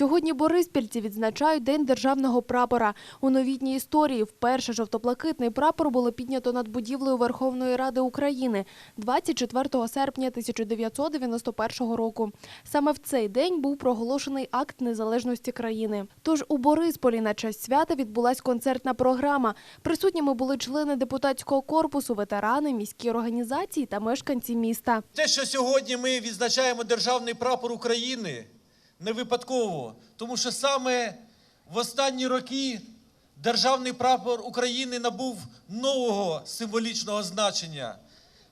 Сьогодні бориспільці відзначають День державного прапора. У новітній історії вперше жовто-блакитний прапор було піднято над будівлею Верховної Ради України 24 серпня 1991 року. Саме в цей день був проголошений акт незалежності країни. Тож у Борисполі на честь свята відбулась концертна програма. Присутніми були члени депутатського корпусу, ветерани, міські організації та мешканці міста. Те, що сьогодні ми відзначаємо державний прапор України, не випадково, тому що саме в останні роки державний прапор України набув нового символічного значення.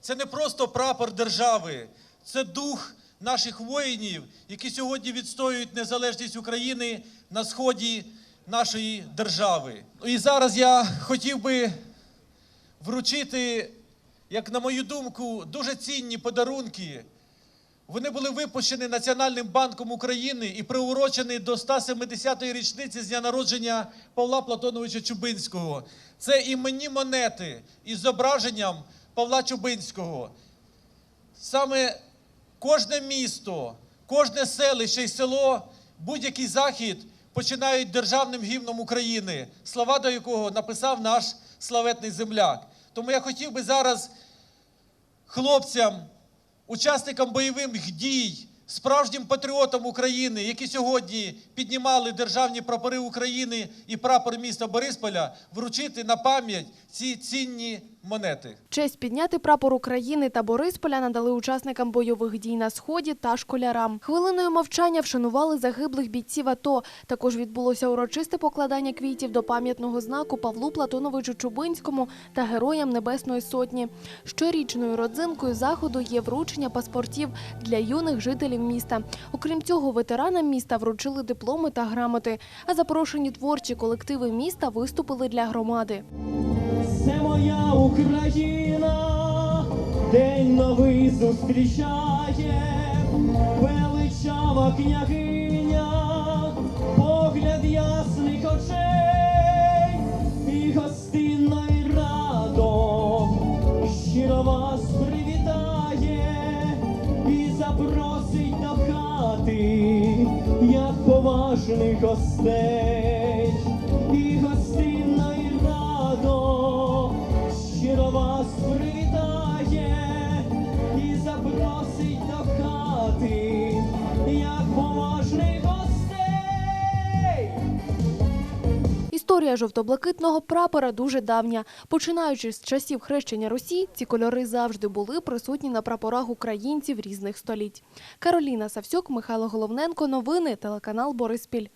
Це не просто прапор держави, це дух наших воїнів, які сьогодні відстоюють незалежність України на сході нашої держави. І зараз я хотів би вручити, як на мою думку, дуже цінні подарунки. Вони були випущені Національним банком України і приурочені до 170-ї річниці з дня народження Павла Платоновича Чубинського. Це іменні монети із зображенням Павла Чубинського. Саме кожне місто, кожне селище і село, будь-який захід починають державним гімном України, слова до якого написав наш славетний земляк. Тому я хотів би зараз хлопцям, учасникам бойових дій, справжнім патріотам України, які сьогодні піднімали державні прапори України і прапор міста Борисполя, вручити на пам'ять ці цінні монети. Честь підняти прапор України та Борисполя надали учасникам бойових дій на сході та школярам. Хвилиною мовчання вшанували загиблих бійців АТО. Також відбулося урочисте покладання квітів до пам'ятного знаку Павлу Платоновичу Чубинському та героям Небесної Сотні. Щорічною родзинкою заходу є вручення паспортів для юних жителів міста. Окрім цього, ветеранам міста вручили дипломи та грамоти. А запрошені творчі колективи міста виступили для громади. Це моя Україна, день новий зустрічає, величава княгиня, погляд ясних очей, і гостинно й радо, щиро вас привітає, і запросить до хати, як поважних гостей, поважних гостей. Історія жовто-блакитного прапора дуже давня. Починаючи з часів хрещення Русі, ці кольори завжди були присутні на прапорах українців різних століть. Кароліна Савсюк, Михайло Головненко. Новини телеканал Бориспіль.